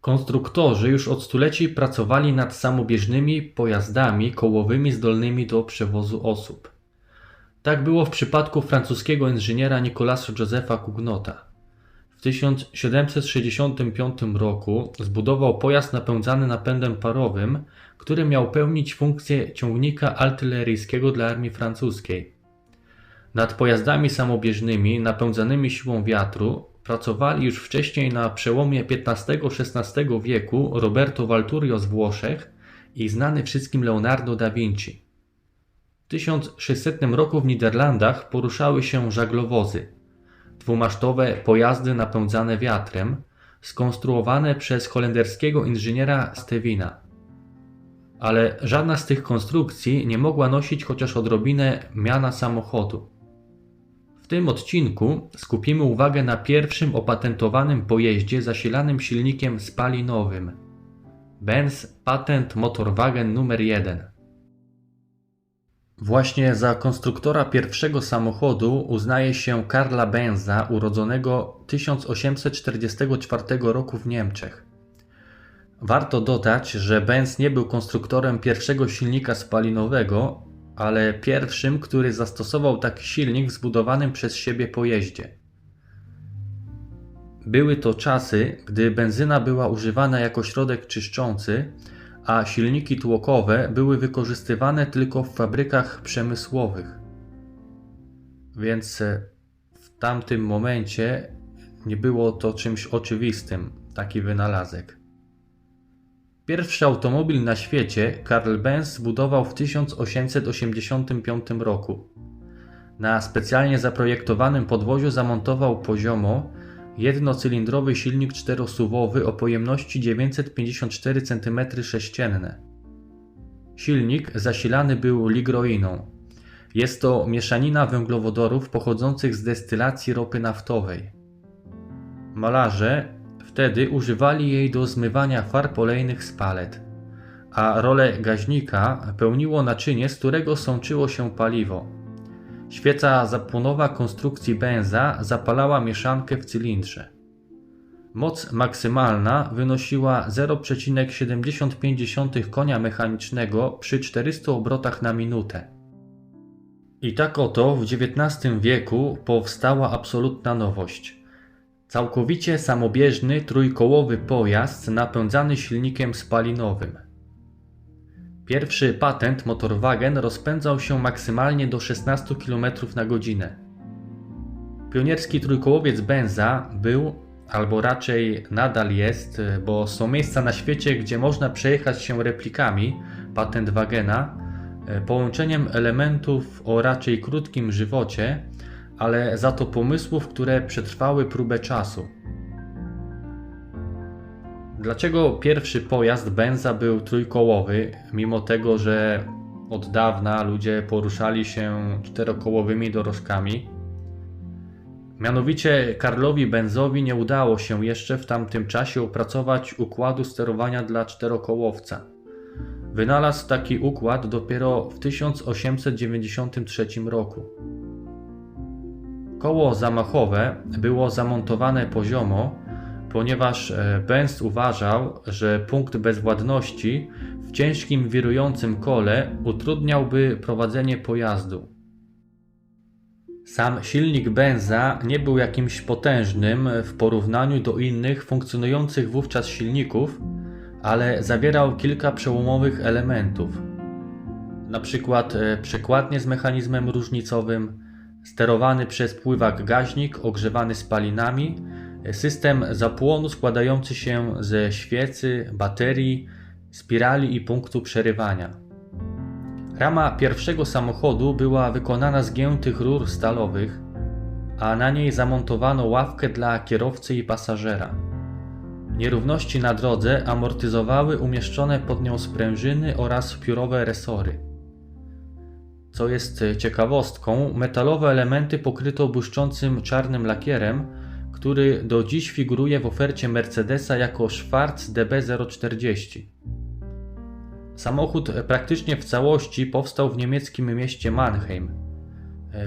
Konstruktorzy już od stuleci pracowali nad samobieżnymi pojazdami kołowymi zdolnymi do przewozu osób. Tak było w przypadku francuskiego inżyniera Nicolasa Josepha Cugnota. W 1765 roku zbudował pojazd napędzany napędem parowym, który miał pełnić funkcję ciągnika artyleryjskiego dla armii francuskiej. Nad pojazdami samobieżnymi napędzanymi siłą wiatru pracowali już wcześniej na przełomie XV-XVI wieku Roberto Valturio z Włoszech i znany wszystkim Leonardo da Vinci. W 1600 roku w Niderlandach poruszały się żaglowozy, dwumasztowe pojazdy napędzane wiatrem, skonstruowane przez holenderskiego inżyniera Stevina. Ale żadna z tych konstrukcji nie mogła nosić chociaż odrobinę miana samochodu. W tym odcinku skupimy uwagę na pierwszym opatentowanym pojeździe zasilanym silnikiem spalinowym Benz Patent Motorwagen nr 1. Właśnie za konstruktora pierwszego samochodu uznaje się Karla Benza, urodzonego 1844 roku w Niemczech. Warto dodać, że Benz nie był konstruktorem pierwszego silnika spalinowego, ale pierwszym, który zastosował taki silnik w zbudowanym przez siebie pojeździe. Były to czasy, gdy benzyna była używana jako środek czyszczący, a silniki tłokowe były wykorzystywane tylko w fabrykach przemysłowych. Więc e, w tamtym momencie nie było to czymś oczywistym, taki wynalazek. Pierwszy automobil na świecie Karl Benz zbudował w 1885 roku. Na specjalnie zaprojektowanym podwoziu zamontował poziomo jednocylindrowy silnik czterosuwowy o pojemności 954 cm3. Silnik zasilany był ligroiną. Jest to mieszanina węglowodorów pochodzących z destylacji ropy naftowej. Malarze wtedy używali jej do zmywania farb olejnych z palet, a rolę gaźnika pełniło naczynie, z którego sączyło się paliwo. Świeca zapłonowa konstrukcji benza zapalała mieszankę w cylindrze. Moc maksymalna wynosiła 0,75 konia mechanicznego przy 400 obrotach na minutę. I tak oto w XIX wieku powstała absolutna nowość. Całkowicie samobieżny trójkołowy pojazd napędzany silnikiem spalinowym. Pierwszy patent Motorwagen rozpędzał się maksymalnie do 16 km na godzinę. Pionierski trójkołowiec Benza był, albo raczej nadal jest, bo są miejsca na świecie, gdzie można przejechać się replikami patent Wagena, połączeniem elementów o raczej krótkim żywocie, ale za to pomysłów, które przetrwały próbę czasu. Dlaczego pierwszy pojazd Benza był trójkołowy, mimo tego, że od dawna ludzie poruszali się czterokołowymi dorożkami? Mianowicie Karlowi Benzowi nie udało się jeszcze w tamtym czasie opracować układu sterowania dla czterokołowca. Wynalazł taki układ dopiero w 1893 roku. Koło zamachowe było zamontowane poziomo, ponieważ e, Benz uważał, że punkt bezwładności w ciężkim wirującym kole utrudniałby prowadzenie pojazdu. Sam silnik Benza nie był jakimś potężnym w porównaniu do innych funkcjonujących wówczas silników, ale zawierał kilka przełomowych elementów. Na przykład e, przekładnie z mechanizmem różnicowym, sterowany przez pływak gaźnik ogrzewany spalinami, system zapłonu składający się ze świecy, baterii, spirali i punktu przerywania. Rama pierwszego samochodu była wykonana z giętych rur stalowych, a na niej zamontowano ławkę dla kierowcy i pasażera. Nierówności na drodze amortyzowały umieszczone pod nią sprężyny oraz piórowe resory. Co jest ciekawostką, metalowe elementy pokryto błyszczącym czarnym lakierem, który do dziś figuruje w ofercie Mercedesa jako Schwarz DB040. Samochód praktycznie w całości powstał w niemieckim mieście Mannheim.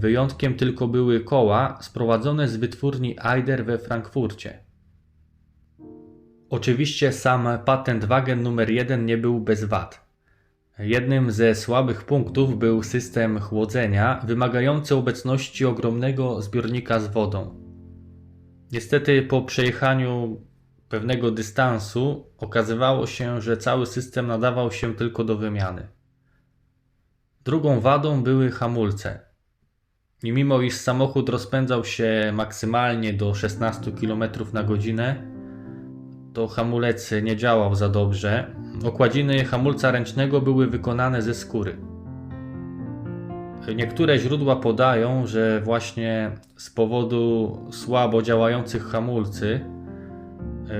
Wyjątkiem tylko były koła sprowadzone z wytwórni Eider we Frankfurcie. Oczywiście sam patent Wagen numer 1 nie był bez wad. Jednym ze słabych punktów był system chłodzenia wymagający obecności ogromnego zbiornika z wodą. Niestety po przejechaniu pewnego dystansu okazywało się, że cały system nadawał się tylko do wymiany. Drugą wadą były hamulce. I mimo iż samochód rozpędzał się maksymalnie do 16 km na godzinę, to hamulec nie działał za dobrze. Okładziny hamulca ręcznego były wykonane ze skóry. Niektóre źródła podają, że właśnie z powodu słabo działających hamulcy,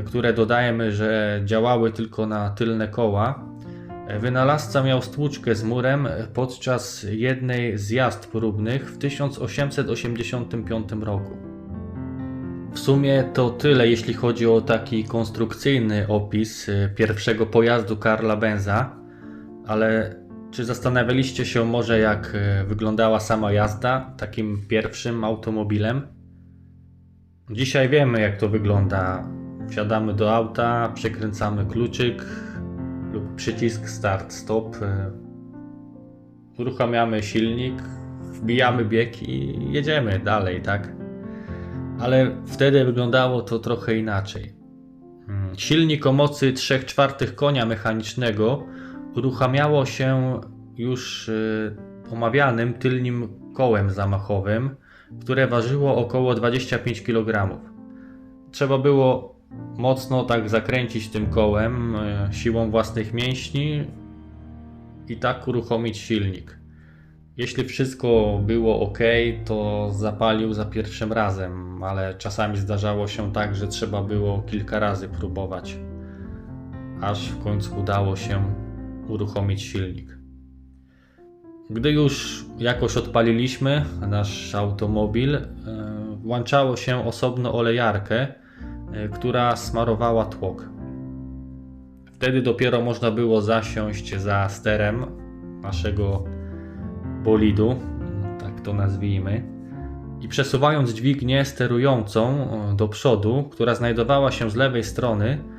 które dodajemy, że działały tylko na tylne koła, wynalazca miał stłuczkę z murem podczas jednej z jazd próbnych w 1885 roku. W sumie to tyle, jeśli chodzi o taki konstrukcyjny opis y, pierwszego pojazdu Karla Benza, ale czy zastanawialiście się może, jak y, wyglądała sama jazda takim pierwszym automobilem? Dzisiaj wiemy, jak to wygląda. Wsiadamy do auta, przekręcamy kluczyk lub przycisk start-stop, y, uruchamiamy silnik, wbijamy bieg i jedziemy dalej, tak? ale wtedy wyglądało to trochę inaczej. Hmm. Silnik o mocy 3 czwartych konia mechanicznego uruchamiało się już y, omawianym tylnym kołem zamachowym, które ważyło około 25 kg. Trzeba było mocno tak zakręcić tym kołem y, siłą własnych mięśni i tak uruchomić silnik. Jeśli wszystko było ok, to zapalił za pierwszym razem, ale czasami zdarzało się tak, że trzeba było kilka razy próbować, aż w końcu udało się uruchomić silnik. Gdy już jakoś odpaliliśmy nasz automobil, e, włączało się osobno olejarkę, e, która smarowała tłok. Wtedy dopiero można było zasiąść za sterem naszego bolidu, tak to nazwijmy, i przesuwając dźwignię sterującą do przodu, która znajdowała się z lewej strony, e,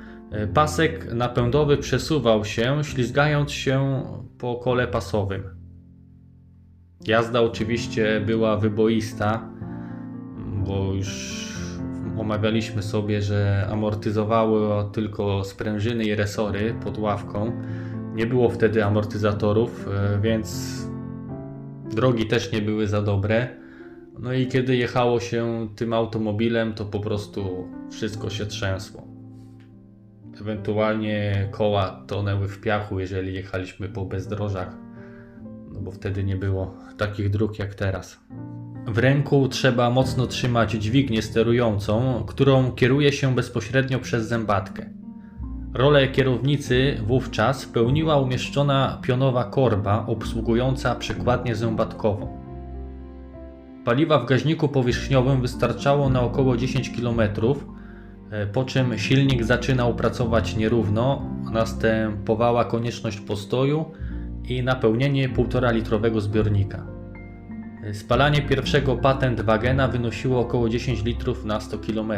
pasek napędowy przesuwał się, ślizgając się po kole pasowym. Jazda oczywiście była wyboista, bo już omawialiśmy sobie, że amortyzowały tylko sprężyny i resory pod ławką. Nie było wtedy amortyzatorów, e, więc Drogi też nie były za dobre. No i kiedy jechało się tym automobilem, to po prostu wszystko się trzęsło. Ewentualnie koła tonęły w piachu, jeżeli jechaliśmy po bezdrożach, no bo wtedy nie było takich dróg jak teraz. W ręku trzeba mocno trzymać dźwignię sterującą, którą kieruje się bezpośrednio przez zębatkę. Rolę kierownicy wówczas pełniła umieszczona pionowa korba obsługująca przekładnię zębatkową. Paliwa w gaźniku powierzchniowym wystarczało na około 10 km, e, po czym silnik zaczynał pracować nierówno, następowała konieczność postoju i napełnienie 1,5 litrowego zbiornika. E, spalanie pierwszego patent Wagena wynosiło około 10 litrów na 100 km.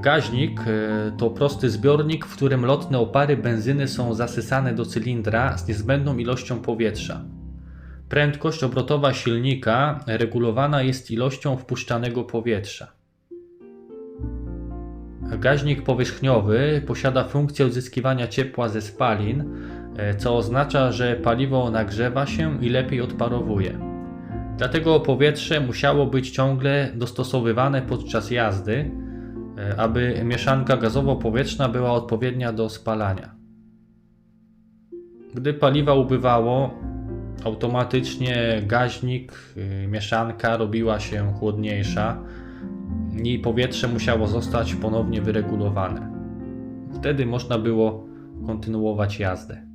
Gaźnik e, to prosty zbiornik, w którym lotne opary benzyny są zasysane do cylindra z niezbędną ilością powietrza. Prędkość obrotowa silnika regulowana jest ilością wpuszczanego powietrza. Gaźnik powierzchniowy posiada funkcję uzyskiwania ciepła ze spalin, e, co oznacza, że paliwo nagrzewa się i lepiej odparowuje. Dlatego powietrze musiało być ciągle dostosowywane podczas jazdy, E, aby mieszanka gazowo-powietrzna była odpowiednia do spalania. Gdy paliwa ubywało, automatycznie gaźnik, y, mieszanka robiła się chłodniejsza i powietrze musiało zostać ponownie wyregulowane. Wtedy można było kontynuować jazdę.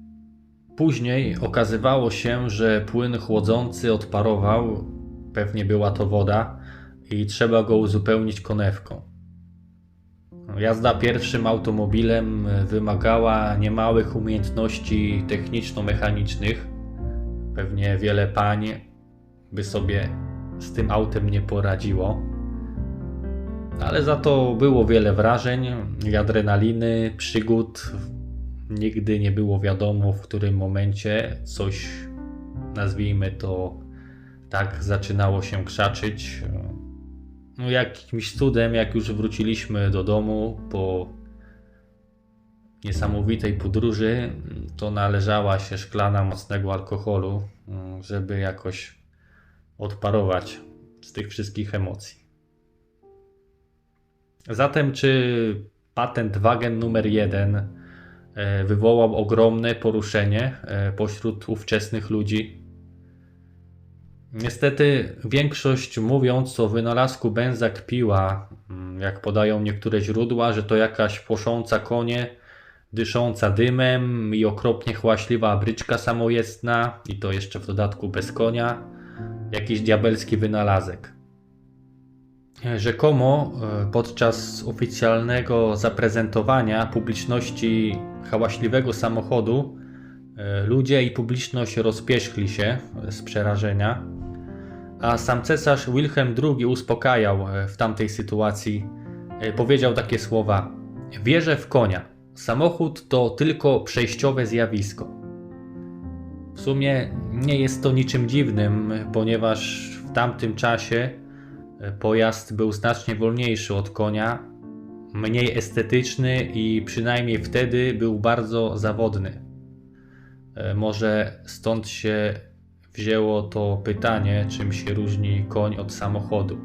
Później okazywało się, że płyn chłodzący odparował, pewnie była to woda, i trzeba go uzupełnić konewką. Jazda pierwszym automobilem wymagała niemałych umiejętności techniczno-mechanicznych. Pewnie wiele pań by sobie z tym autem nie poradziło. Ale za to było wiele wrażeń adrenaliny, przygód. Nigdy nie było wiadomo, w którym momencie coś, nazwijmy to tak, zaczynało się krzaczyć. No, jakimś cudem, jak już wróciliśmy do domu po niesamowitej podróży, to należała się szklana mocnego alkoholu, żeby jakoś odparować z tych wszystkich emocji. Zatem, czy patent Wagen numer 1 wywołał ogromne poruszenie e, pośród ówczesnych ludzi? Niestety, większość mówiąc o wynalazku benza kpiła, mm, jak podają niektóre źródła, że to jakaś płosząca konie, dysząca dymem i okropnie chłaśliwa bryczka samojezdna, i to jeszcze w dodatku bez konia, jakiś diabelski wynalazek. Rzekomo e, podczas oficjalnego zaprezentowania publiczności hałaśliwego samochodu e, ludzie i publiczność rozpierzchli się z przerażenia, a sam cesarz Wilhelm II uspokajał e, w tamtej sytuacji. Powiedział takie słowa: Wierzę w konia. Samochód to tylko przejściowe zjawisko. W sumie nie jest to niczym dziwnym, ponieważ w tamtym czasie Pojazd był znacznie wolniejszy od konia, mniej estetyczny i przynajmniej wtedy był bardzo zawodny. E, może stąd się wzięło to pytanie, czym się różni koń od samochodu.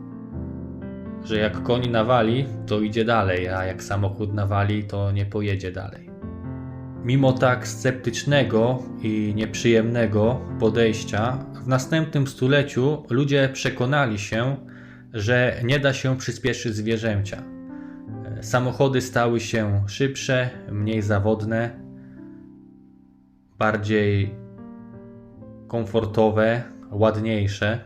Że jak koń nawali, to idzie dalej, a jak samochód nawali, to nie pojedzie dalej. Mimo tak sceptycznego i nieprzyjemnego podejścia, w następnym stuleciu ludzie przekonali się, że nie da się przyspieszyć zwierzęcia. Samochody stały się szybsze, mniej zawodne, bardziej komfortowe, ładniejsze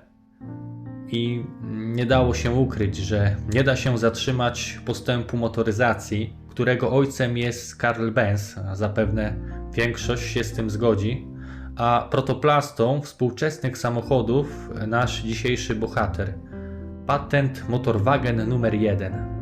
i nie dało się ukryć, że nie da się zatrzymać postępu motoryzacji, którego ojcem jest Karl Benz, zapewne większość się z tym zgodzi, a protoplastą współczesnych samochodów nasz dzisiejszy bohater – patent Motorwagen numer 1.